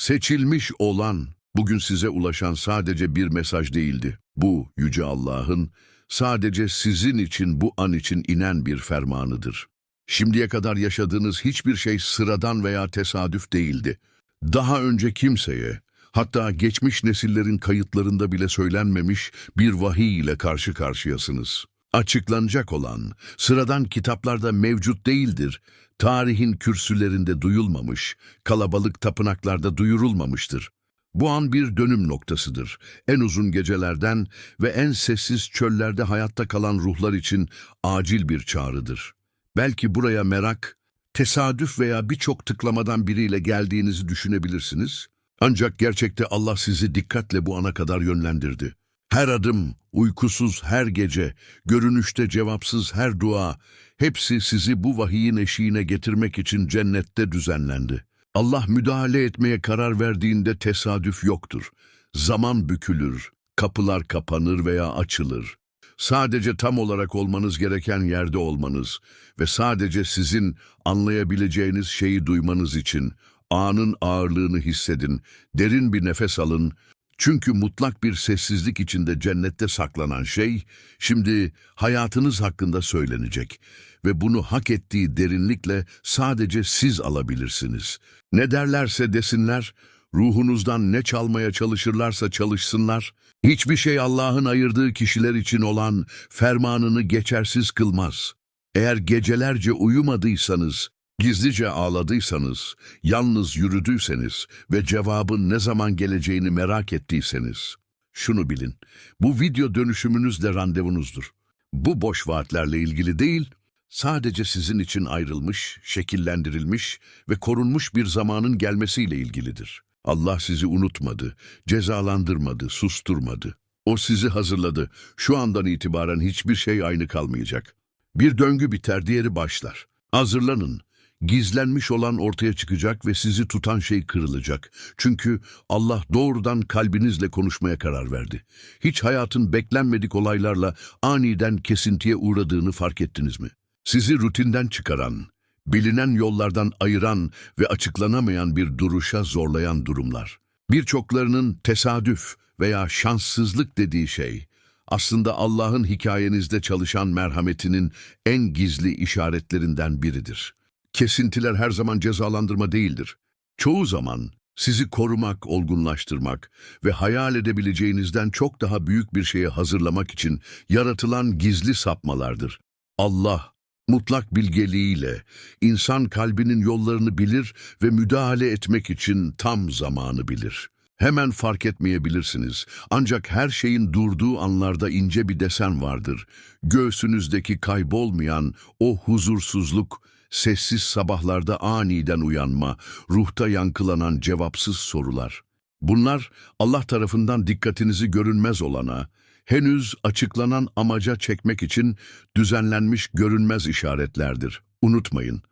Seçilmiş olan, bugün size ulaşan sadece bir mesaj değildi. Bu, Yüce Allah'ın, sadece sizin için bu an için inen bir fermanıdır. Şimdiye kadar yaşadığınız hiçbir şey sıradan veya tesadüf değildi. Daha önce kimseye, hatta geçmiş nesillerin kayıtlarında bile söylenmemiş bir vahiy ile karşı karşıyasınız. Açıklanacak olan, sıradan kitaplarda mevcut değildir, tarihin kürsülerinde duyulmamış, kalabalık tapınaklarda duyurulmamıştır. Bu an bir dönüm noktasıdır. En uzun gecelerden ve en sessiz çöllerde hayatta kalan ruhlar için acil bir çağrıdır. Belki buraya merak, tesadüf veya birçok tıklamadan biriyle geldiğinizi düşünebilirsiniz. Ancak gerçekte Allah sizi dikkatle bu ana kadar yönlendirdi. Her adım, uykusuz her gece, görünüşte cevapsız her dua, hepsi sizi bu vahiyin eşiğine getirmek için cennette düzenlendi. Allah müdahale etmeye karar verdiğinde tesadüf yoktur. Zaman bükülür, kapılar kapanır veya açılır. Sadece tam olarak olmanız gereken yerde olmanız ve sadece sizin anlayabileceğiniz şeyi duymanız için anın ağırlığını hissedin, derin bir nefes alın. Çünkü mutlak bir sessizlik içinde cennette saklanan şey, şimdi hayatınız hakkında söylenecek ve bunu hak ettiği derinlikle sadece siz alabilirsiniz. Ne derlerse desinler, ruhunuzdan ne çalmaya çalışırlarsa çalışsınlar, hiçbir şey Allah'ın ayırdığı kişiler için olan fermanını geçersiz kılmaz. Eğer gecelerce uyumadıysanız, gizlice ağladıysanız, yalnız yürüdüyseniz ve cevabın ne zaman geleceğini merak ettiyseniz, şunu bilin, bu video dönüşümünüz de randevunuzdur. Bu boş vaatlerle ilgili değil, sadece sizin için ayrılmış, şekillendirilmiş ve korunmuş bir zamanın gelmesiyle ilgilidir. Allah sizi unutmadı, cezalandırmadı, susturmadı. O sizi hazırladı. Şu andan itibaren hiçbir şey aynı kalmayacak. Bir döngü biter, diğeri başlar. Hazırlanın. Gizlenmiş olan ortaya çıkacak ve sizi tutan şey kırılacak. Çünkü Allah doğrudan kalbinizle konuşmaya karar verdi. Hiç hayatın beklenmedik olaylarla aniden kesintiye uğradığını fark ettiniz mi? Sizi rutinden çıkaran, bilinen yollardan ayıran ve açıklanamayan bir duruşa zorlayan durumlar. Birçoklarının tesadüf veya şanssızlık dediği şey, aslında Allah'ın hikayenizde çalışan merhametinin en gizli işaretlerinden biridir. Kesintiler her zaman cezalandırma değildir. Çoğu zaman sizi korumak, olgunlaştırmak ve hayal edebileceğinizden çok daha büyük bir şeye hazırlamak için yaratılan gizli sapmalardır. Allah, mutlak bilgeliğiyle insan kalbinin yollarını bilir ve müdahale etmek için tam zamanı bilir. Hemen fark etmeyebilirsiniz. Ancak her şeyin durduğu anlarda ince bir desen vardır. Göğsünüzdeki kaybolmayan o huzursuzluk, sessiz sabahlarda aniden uyanma, ruhta yankılanan cevapsız sorular. Bunlar Allah tarafından dikkatinizi görünmez olana, henüz açıklanan amaca çekmek için düzenlenmiş görünmez işaretlerdir. Unutmayın,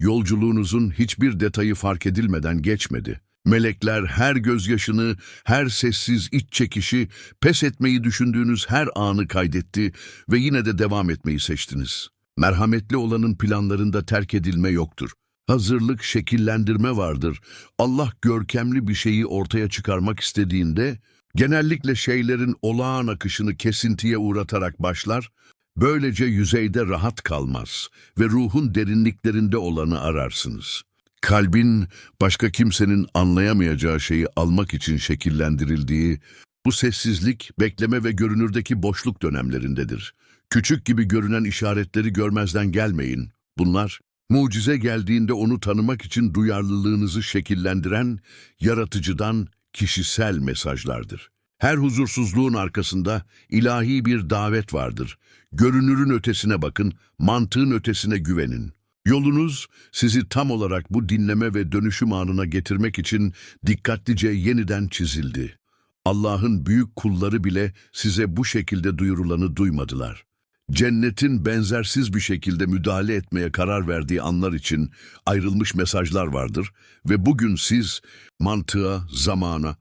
yolculuğunuzun hiçbir detayı fark edilmeden geçmedi. Melekler her gözyaşını, her sessiz iç çekişi, pes etmeyi düşündüğünüz her anı kaydetti ve yine de devam etmeyi seçtiniz. Merhametli olanın planlarında terk edilme yoktur. Hazırlık, şekillendirme vardır. Allah görkemli bir şeyi ortaya çıkarmak istediğinde, genellikle şeylerin olağan akışını kesintiye uğratarak başlar, böylece yüzeyde rahat kalmaz ve ruhun derinliklerinde olanı ararsınız. Kalbin başka kimsenin anlayamayacağı şeyi almak için şekillendirildiği, bu sessizlik, bekleme ve görünürdeki boşluk dönemlerindedir. Küçük gibi görünen işaretleri görmezden gelmeyin. Bunlar, mucize geldiğinde onu tanımak için duyarlılığınızı şekillendiren, yaratıcıdan kişisel mesajlardır. Her huzursuzluğun arkasında ilahi bir davet vardır. Görünürün ötesine bakın, mantığın ötesine güvenin. Yolunuz sizi tam olarak bu dinleme ve dönüşüm anına getirmek için dikkatlice yeniden çizildi. Allah'ın büyük kulları bile size bu şekilde duyurulanı duymadılar. Cennetin benzersiz bir şekilde müdahale etmeye karar verdiği anlar için ayrılmış mesajlar vardır ve bugün siz mantığa, zamana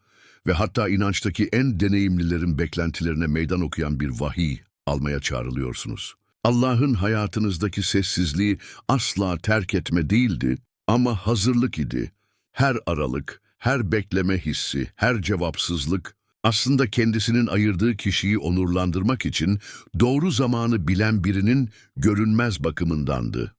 ve hatta inançtaki en deneyimlilerin beklentilerine meydan okuyan bir vahiy almaya çağrılıyorsunuz. Allah'ın hayatınızdaki sessizliği asla terk etme değildi ama hazırlık idi. Her aralık, her bekleme hissi, her cevapsızlık aslında kendisinin ayırdığı kişiyi onurlandırmak için doğru zamanı bilen birinin görünmez bakımındandı.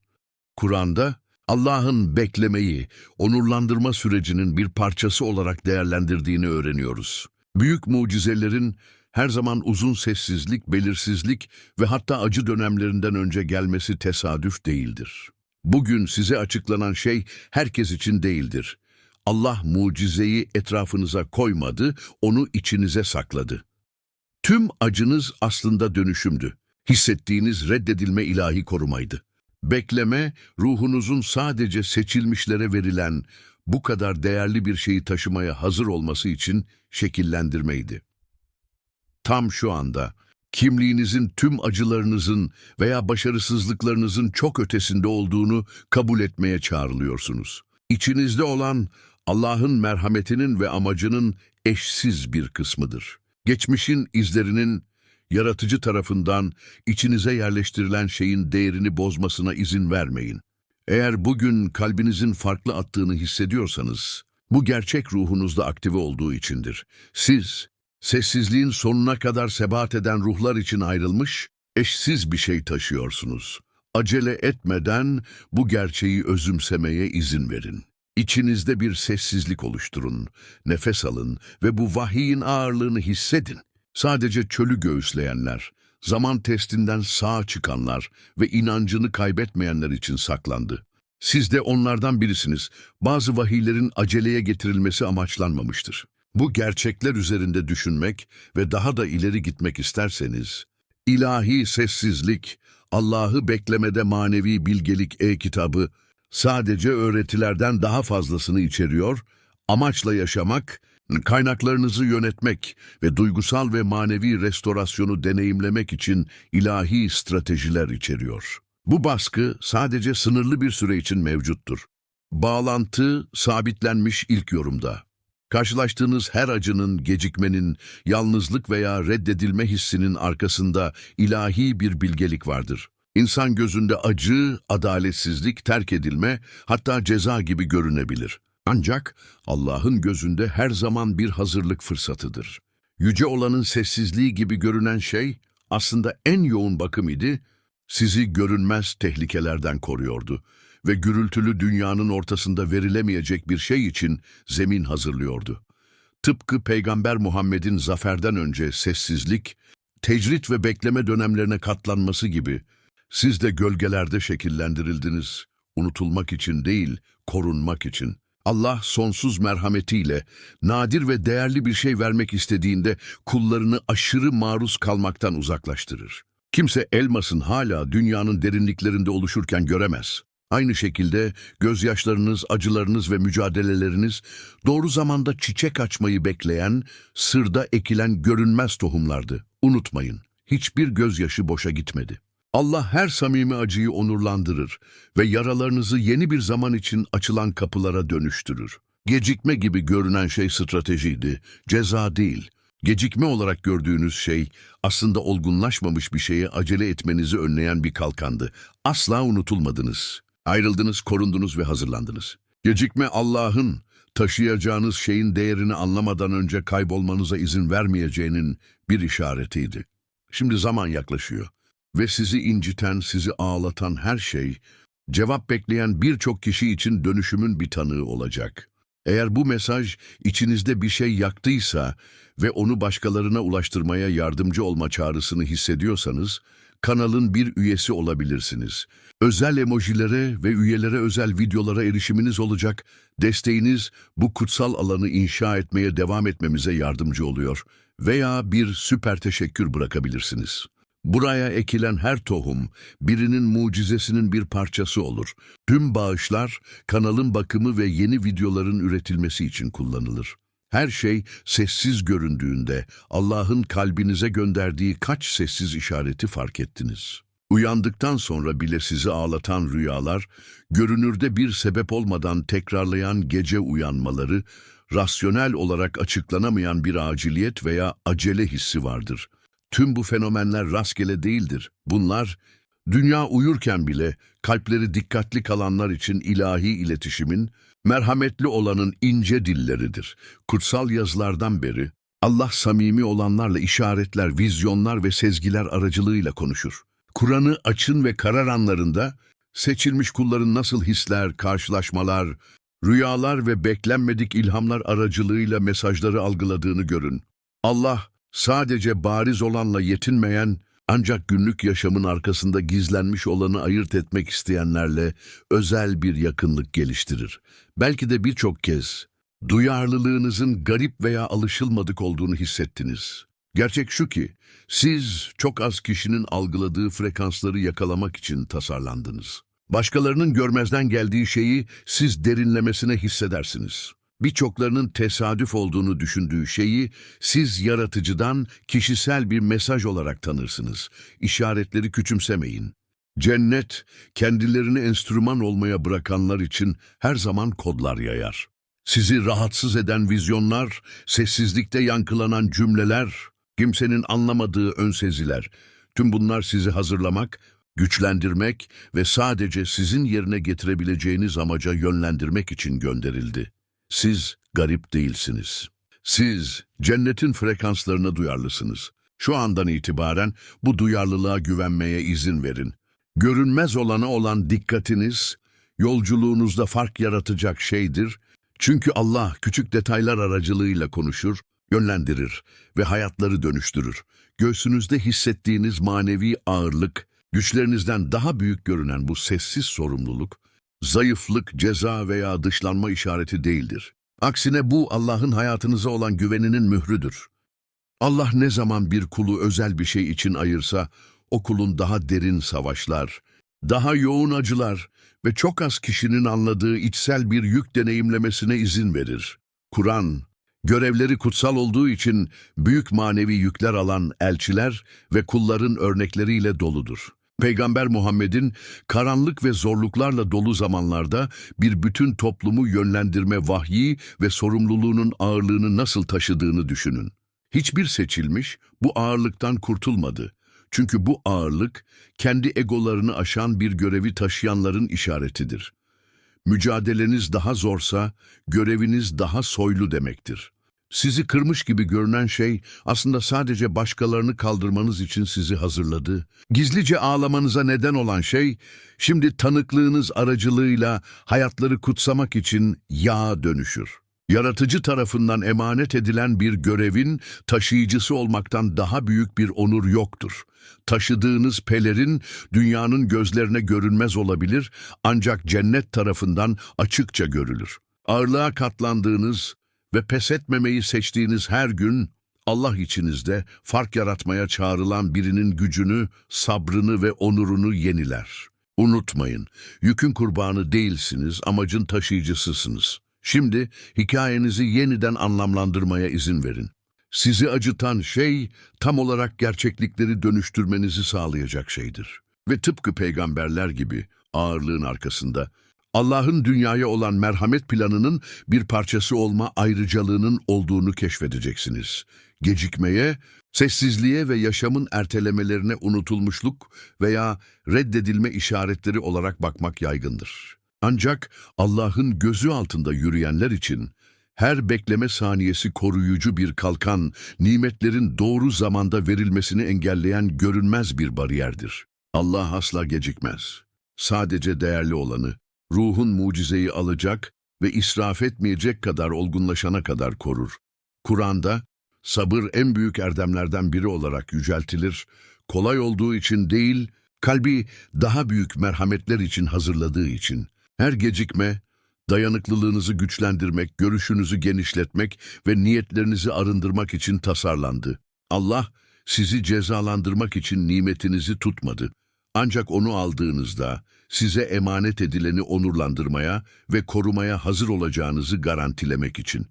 Kur'an'da Allah'ın beklemeyi, onurlandırma sürecinin bir parçası olarak değerlendirdiğini öğreniyoruz. Büyük mucizelerin her zaman uzun sessizlik, belirsizlik ve hatta acı dönemlerinden önce gelmesi tesadüf değildir. Bugün size açıklanan şey herkes için değildir. Allah mucizeyi etrafınıza koymadı, onu içinize sakladı. Tüm acınız aslında dönüşümdü. Hissettiğiniz reddedilme ilahi korumaydı. Bekleme, ruhunuzun sadece seçilmişlere verilen bu kadar değerli bir şeyi taşımaya hazır olması için şekillendirmeydi. Tam şu anda kimliğinizin tüm acılarınızın veya başarısızlıklarınızın çok ötesinde olduğunu kabul etmeye çağrılıyorsunuz. İçinizde olan Allah'ın merhametinin ve amacının eşsiz bir kısmıdır. Geçmişin izlerinin yaratıcı tarafından içinize yerleştirilen şeyin değerini bozmasına izin vermeyin. Eğer bugün kalbinizin farklı attığını hissediyorsanız, bu gerçek ruhunuzda aktive olduğu içindir. Siz, sessizliğin sonuna kadar sebat eden ruhlar için ayrılmış, eşsiz bir şey taşıyorsunuz. Acele etmeden bu gerçeği özümsemeye izin verin. İçinizde bir sessizlik oluşturun, nefes alın ve bu vahiyin ağırlığını hissedin. Sadece çölü göğüsleyenler, zaman testinden sağ çıkanlar ve inancını kaybetmeyenler için saklandı. Siz de onlardan birisiniz. Bazı vahiylerin aceleye getirilmesi amaçlanmamıştır. Bu gerçekler üzerinde düşünmek ve daha da ileri gitmek isterseniz, ilahi sessizlik, Allah'ı beklemede manevi bilgelik e-kitabı sadece öğretilerden daha fazlasını içeriyor, amaçla yaşamak, kaynaklarınızı yönetmek ve duygusal ve manevi restorasyonu deneyimlemek için ilahi stratejiler içeriyor. Bu baskı sadece sınırlı bir süre için mevcuttur. Bağlantı sabitlenmiş ilk yorumda. Karşılaştığınız her acının, gecikmenin, yalnızlık veya reddedilme hissinin arkasında ilahi bir bilgelik vardır. İnsan gözünde acı, adaletsizlik, terk edilme, hatta ceza gibi görünebilir. Ancak Allah'ın gözünde her zaman bir hazırlık fırsatıdır. Yüce olanın sessizliği gibi görünen şey aslında en yoğun bakım idi, sizi görünmez tehlikelerden koruyordu ve gürültülü dünyanın ortasında verilemeyecek bir şey için zemin hazırlıyordu. Tıpkı Peygamber Muhammed'in zaferden önce sessizlik, tecrit ve bekleme dönemlerine katlanması gibi siz de gölgelerde şekillendirildiniz, unutulmak için değil, korunmak için. Allah sonsuz merhametiyle nadir ve değerli bir şey vermek istediğinde kullarını aşırı maruz kalmaktan uzaklaştırır. Kimse elmasın hala dünyanın derinliklerinde oluşurken göremez. Aynı şekilde gözyaşlarınız, acılarınız ve mücadeleleriniz doğru zamanda çiçek açmayı bekleyen, sırda ekilen görünmez tohumlardı. Unutmayın, hiçbir gözyaşı boşa gitmedi. Allah her samimi acıyı onurlandırır ve yaralarınızı yeni bir zaman için açılan kapılara dönüştürür. Gecikme gibi görünen şey stratejiydi, ceza değil. Gecikme olarak gördüğünüz şey aslında olgunlaşmamış bir şeye acele etmenizi önleyen bir kalkandı. Asla unutulmadınız. Ayrıldınız, korundunuz ve hazırlandınız. Gecikme Allah'ın taşıyacağınız şeyin değerini anlamadan önce kaybolmanıza izin vermeyeceğinin bir işaretiydi. Şimdi zaman yaklaşıyor ve sizi inciten, sizi ağlatan her şey, cevap bekleyen birçok kişi için dönüşümün bir tanığı olacak. Eğer bu mesaj içinizde bir şey yaktıysa ve onu başkalarına ulaştırmaya yardımcı olma çağrısını hissediyorsanız, kanalın bir üyesi olabilirsiniz. Özel emojilere ve üyelere özel videolara erişiminiz olacak. Desteğiniz bu kutsal alanı inşa etmeye devam etmemize yardımcı oluyor. Veya bir süper teşekkür bırakabilirsiniz. Buraya ekilen her tohum birinin mucizesinin bir parçası olur. Tüm bağışlar kanalın bakımı ve yeni videoların üretilmesi için kullanılır. Her şey sessiz göründüğünde Allah'ın kalbinize gönderdiği kaç sessiz işareti fark ettiniz. Uyandıktan sonra bile sizi ağlatan rüyalar, görünürde bir sebep olmadan tekrarlayan gece uyanmaları, rasyonel olarak açıklanamayan bir aciliyet veya acele hissi vardır. Tüm bu fenomenler rastgele değildir. Bunlar, dünya uyurken bile kalpleri dikkatli kalanlar için ilahi iletişimin, merhametli olanın ince dilleridir. Kutsal yazılardan beri Allah samimi olanlarla işaretler, vizyonlar ve sezgiler aracılığıyla konuşur. Kur'an'ı açın ve karar anlarında seçilmiş kulların nasıl hisler, karşılaşmalar, rüyalar ve beklenmedik ilhamlar aracılığıyla mesajları algıladığını görün. Allah sadece bariz olanla yetinmeyen, ancak günlük yaşamın arkasında gizlenmiş olanı ayırt etmek isteyenlerle özel bir yakınlık geliştirir. Belki de birçok kez duyarlılığınızın garip veya alışılmadık olduğunu hissettiniz. Gerçek şu ki, siz çok az kişinin algıladığı frekansları yakalamak için tasarlandınız. Başkalarının görmezden geldiği şeyi siz derinlemesine hissedersiniz. Birçoklarının tesadüf olduğunu düşündüğü şeyi siz yaratıcıdan kişisel bir mesaj olarak tanırsınız. İşaretleri küçümsemeyin. Cennet, kendilerini enstrüman olmaya bırakanlar için her zaman kodlar yayar. Sizi rahatsız eden vizyonlar, sessizlikte yankılanan cümleler, kimsenin anlamadığı ön seziler, tüm bunlar sizi hazırlamak, güçlendirmek ve sadece sizin yerine getirebileceğiniz amaca yönlendirmek için gönderildi. Siz garip değilsiniz. Siz cennetin frekanslarına duyarlısınız. Şu andan itibaren bu duyarlılığa güvenmeye izin verin. Görünmez olana olan dikkatiniz, yolculuğunuzda fark yaratacak şeydir. Çünkü Allah küçük detaylar aracılığıyla konuşur, yönlendirir ve hayatları dönüştürür. Göğsünüzde hissettiğiniz manevi ağırlık, güçlerinizden daha büyük görünen bu sessiz sorumluluk, zayıflık, ceza veya dışlanma işareti değildir. Aksine bu Allah'ın hayatınıza olan güveninin mührüdür. Allah ne zaman bir kulu özel bir şey için ayırsa, o kulun daha derin savaşlar, daha yoğun acılar ve çok az kişinin anladığı içsel bir yük deneyimlemesine izin verir. Kur'an, görevleri kutsal olduğu için büyük manevi yükler alan elçiler ve kulların örnekleriyle doludur. Peygamber Muhammed'in karanlık ve zorluklarla dolu zamanlarda bir bütün toplumu yönlendirme vahyi ve sorumluluğunun ağırlığını nasıl taşıdığını düşünün. Hiçbir seçilmiş bu ağırlıktan kurtulmadı. Çünkü bu ağırlık kendi egolarını aşan bir görevi taşıyanların işaretidir. Mücadeleniz daha zorsa göreviniz daha soylu demektir. Sizi kırmış gibi görünen şey aslında sadece başkalarını kaldırmanız için sizi hazırladı. Gizlice ağlamanıza neden olan şey şimdi tanıklığınız aracılığıyla hayatları kutsamak için yağa dönüşür. Yaratıcı tarafından emanet edilen bir görevin taşıyıcısı olmaktan daha büyük bir onur yoktur. Taşıdığınız pelerin dünyanın gözlerine görünmez olabilir ancak cennet tarafından açıkça görülür. Ağırlığa katlandığınız ve pes etmemeyi seçtiğiniz her gün Allah içinizde fark yaratmaya çağrılan birinin gücünü, sabrını ve onurunu yeniler. Unutmayın, yükün kurbanı değilsiniz, amacın taşıyıcısısınız. Şimdi hikayenizi yeniden anlamlandırmaya izin verin. Sizi acıtan şey tam olarak gerçeklikleri dönüştürmenizi sağlayacak şeydir. Ve tıpkı peygamberler gibi ağırlığın arkasında Allah'ın dünyaya olan merhamet planının bir parçası olma ayrıcalığının olduğunu keşfedeceksiniz. Gecikmeye, sessizliğe ve yaşamın ertelemelerine unutulmuşluk veya reddedilme işaretleri olarak bakmak yaygındır. Ancak Allah'ın gözü altında yürüyenler için her bekleme saniyesi koruyucu bir kalkan, nimetlerin doğru zamanda verilmesini engelleyen görünmez bir bariyerdir. Allah asla gecikmez. Sadece değerli olanı, ruhun mucizeyi alacak ve israf etmeyecek kadar olgunlaşana kadar korur. Kur'an'da sabır en büyük erdemlerden biri olarak yüceltilir, kolay olduğu için değil, kalbi daha büyük merhametler için hazırladığı için. Her gecikme, dayanıklılığınızı güçlendirmek, görüşünüzü genişletmek ve niyetlerinizi arındırmak için tasarlandı. Allah, sizi cezalandırmak için nimetinizi tutmadı. Ancak onu aldığınızda size emanet edileni onurlandırmaya ve korumaya hazır olacağınızı garantilemek için.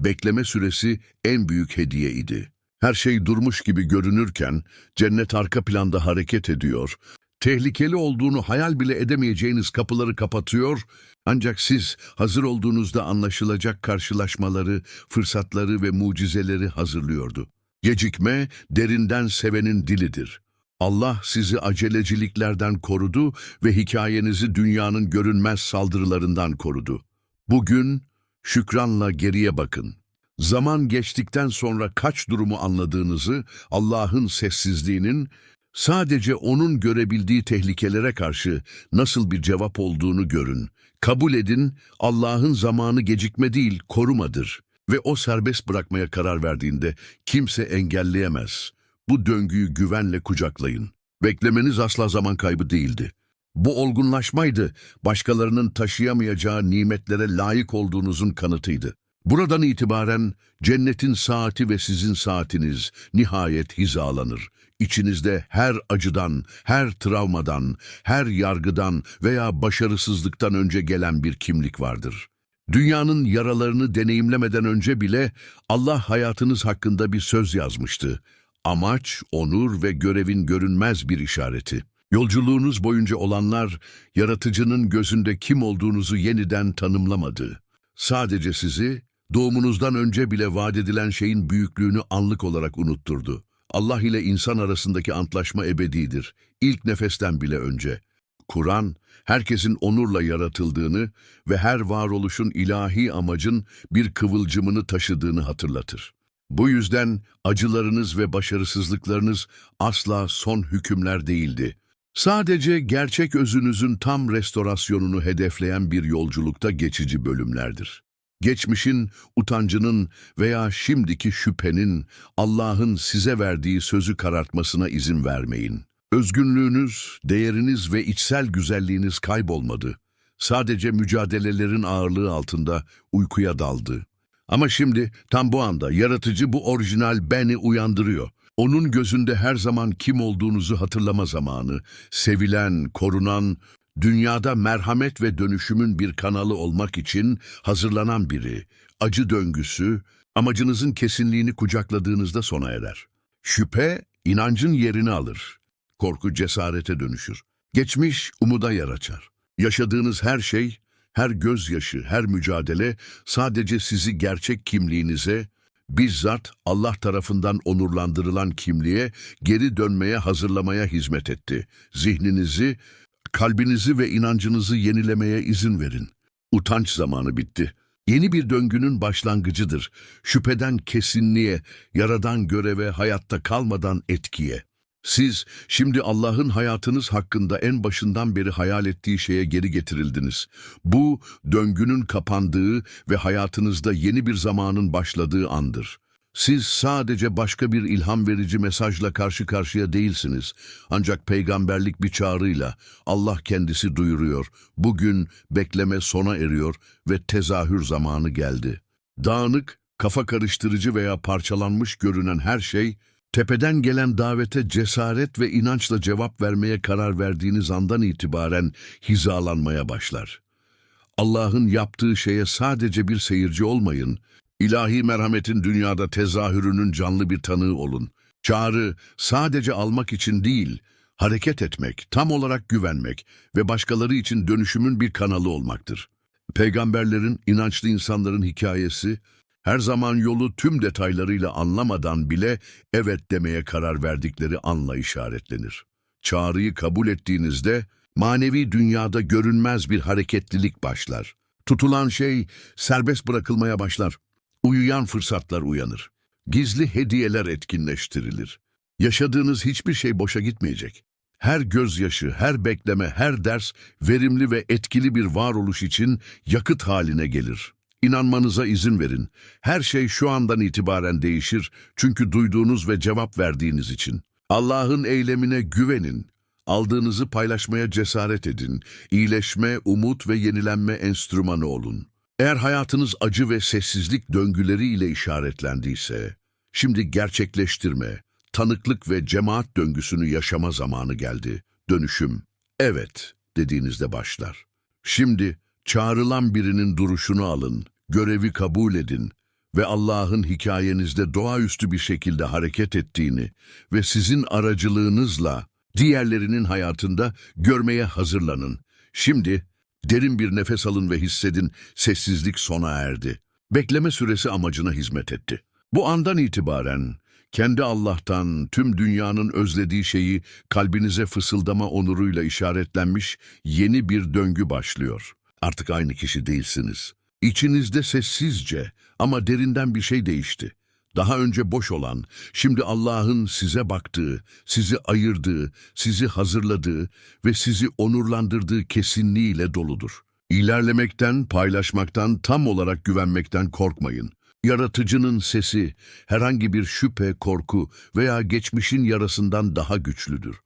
Bekleme süresi en büyük hediye idi. Her şey durmuş gibi görünürken cennet arka planda hareket ediyor. Tehlikeli olduğunu hayal bile edemeyeceğiniz kapıları kapatıyor ancak siz hazır olduğunuzda anlaşılacak karşılaşmaları, fırsatları ve mucizeleri hazırlıyordu. Gecikme derinden sevenin dilidir. Allah sizi aceleciliklerden korudu ve hikayenizi dünyanın görünmez saldırılarından korudu. Bugün şükranla geriye bakın. Zaman geçtikten sonra kaç durumu anladığınızı, Allah'ın sessizliğinin sadece O'nun görebildiği tehlikelere karşı nasıl bir cevap olduğunu görün. Kabul edin, Allah'ın zamanı gecikme değil, korumadır. Ve O serbest bırakmaya karar verdiğinde kimse engelleyemez. Bu döngüyü güvenle kucaklayın. Beklemeniz asla zaman kaybı değildi. Bu olgunlaşmaydı, başkalarının taşıyamayacağı nimetlere layık olduğunuzun kanıtıydı. Buradan itibaren cennetin saati ve sizin saatiniz nihayet hizalanır. İçinizde her acıdan, her travmadan, her yargıdan veya başarısızlıktan önce gelen bir kimlik vardır. Dünyanın yaralarını deneyimlemeden önce bile Allah hayatınız hakkında bir söz yazmıştı. Amaç, onur ve görevin görünmez bir işareti. Yolculuğunuz boyunca olanlar, yaratıcının gözünde kim olduğunuzu yeniden tanımlamadı. Sadece sizi, doğumunuzdan önce bile vaat edilen şeyin büyüklüğünü anlık olarak unutturdu. Allah ile insan arasındaki antlaşma ebedidir. İlk nefesten bile önce. Kur'an, herkesin onurla yaratıldığını ve her varoluşun ilahi amacın bir kıvılcımını taşıdığını hatırlatır. Bu yüzden acılarınız ve başarısızlıklarınız asla son hükümler değildi. Sadece gerçek özünüzün tam restorasyonunu hedefleyen bir yolculukta geçici bölümlerdir. Geçmişin, utancının veya şimdiki şüphenin Allah'ın size verdiği sözü karartmasına izin vermeyin. Özgünlüğünüz, değeriniz ve içsel güzelliğiniz kaybolmadı. Sadece mücadelelerin ağırlığı altında uykuya daldı. Ama şimdi tam bu anda yaratıcı bu orijinal beni uyandırıyor. Onun gözünde her zaman kim olduğunuzu hatırlama zamanı, sevilen, korunan, dünyada merhamet ve dönüşümün bir kanalı olmak için hazırlanan biri, acı döngüsü, amacınızın kesinliğini kucakladığınızda sona erer. Şüphe, inancın yerini alır. Korku cesarete dönüşür. Geçmiş umuda yer açar. Yaşadığınız her şey, her gözyaşı, her mücadele sadece sizi gerçek kimliğinize, bizzat Allah tarafından onurlandırılan kimliğe geri dönmeye hazırlamaya hizmet etti. Zihninizi, kalbinizi ve inancınızı yenilemeye izin verin. Utanç zamanı bitti. Yeni bir döngünün başlangıcıdır. Şüpheden kesinliğe, yaradan göreve, hayatta kalmadan etkiye. Siz şimdi Allah'ın hayatınız hakkında en başından beri hayal ettiği şeye geri getirildiniz. Bu döngünün kapandığı ve hayatınızda yeni bir zamanın başladığı andır. Siz sadece başka bir ilham verici mesajla karşı karşıya değilsiniz. Ancak peygamberlik bir çağrıyla Allah kendisi duyuruyor. Bugün bekleme sona eriyor ve tezahür zamanı geldi. Dağınık, kafa karıştırıcı veya parçalanmış görünen her şey, tepeden gelen davete cesaret ve inançla cevap vermeye karar verdiğiniz andan itibaren hizalanmaya başlar. Allah'ın yaptığı şeye sadece bir seyirci olmayın, ilahi merhametin dünyada tezahürünün canlı bir tanığı olun. Çağrı sadece almak için değil, hareket etmek, tam olarak güvenmek ve başkaları için dönüşümün bir kanalı olmaktır. Peygamberlerin, inançlı insanların hikayesi, her zaman yolu tüm detaylarıyla anlamadan bile evet demeye karar verdikleri anla işaretlenir. Çağrıyı kabul ettiğinizde manevi dünyada görünmez bir hareketlilik başlar. Tutulan şey serbest bırakılmaya başlar. Uyuyan fırsatlar uyanır. Gizli hediyeler etkinleştirilir. Yaşadığınız hiçbir şey boşa gitmeyecek. Her gözyaşı, her bekleme, her ders verimli ve etkili bir varoluş için yakıt haline gelir. İnanmanıza izin verin. Her şey şu andan itibaren değişir çünkü duyduğunuz ve cevap verdiğiniz için. Allah'ın eylemine güvenin. Aldığınızı paylaşmaya cesaret edin. İyileşme, umut ve yenilenme enstrümanı olun. Eğer hayatınız acı ve sessizlik döngüleriyle işaretlendiyse, şimdi gerçekleştirme, tanıklık ve cemaat döngüsünü yaşama zamanı geldi. Dönüşüm, evet dediğinizde başlar. Şimdi çağrılan birinin duruşunu alın, görevi kabul edin ve Allah'ın hikayenizde doğaüstü bir şekilde hareket ettiğini ve sizin aracılığınızla diğerlerinin hayatında görmeye hazırlanın. Şimdi derin bir nefes alın ve hissedin sessizlik sona erdi. Bekleme süresi amacına hizmet etti. Bu andan itibaren kendi Allah'tan tüm dünyanın özlediği şeyi kalbinize fısıldama onuruyla işaretlenmiş yeni bir döngü başlıyor. Artık aynı kişi değilsiniz. İçinizde sessizce ama derinden bir şey değişti. Daha önce boş olan, şimdi Allah'ın size baktığı, sizi ayırdığı, sizi hazırladığı ve sizi onurlandırdığı kesinliğiyle doludur. İlerlemekten, paylaşmaktan, tam olarak güvenmekten korkmayın. Yaratıcının sesi herhangi bir şüphe, korku veya geçmişin yarasından daha güçlüdür.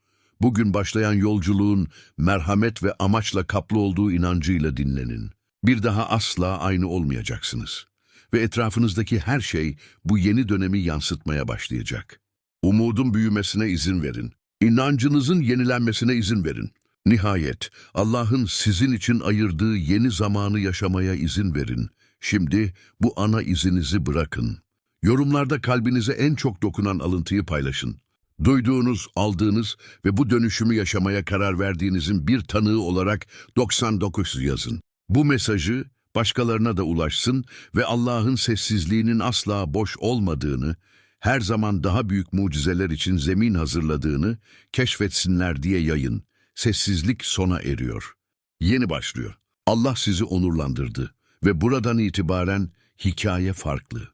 Bugün başlayan yolculuğun merhamet ve amaçla kaplı olduğu inancıyla dinlenin. Bir daha asla aynı olmayacaksınız. Ve etrafınızdaki her şey bu yeni dönemi yansıtmaya başlayacak. Umudun büyümesine izin verin. İnancınızın yenilenmesine izin verin. Nihayet Allah'ın sizin için ayırdığı yeni zamanı yaşamaya izin verin. Şimdi bu ana izinizi bırakın. Yorumlarda kalbinize en çok dokunan alıntıyı paylaşın. Duyduğunuz, aldığınız ve bu dönüşümü yaşamaya karar verdiğinizin bir tanığı olarak 99 yazın. Bu mesajı başkalarına da ulaşsın ve Allah'ın sessizliğinin asla boş olmadığını, her zaman daha büyük mucizeler için zemin hazırladığını keşfetsinler diye yayın. Sessizlik sona eriyor. Yeni başlıyor. Allah sizi onurlandırdı ve buradan itibaren hikaye farklı.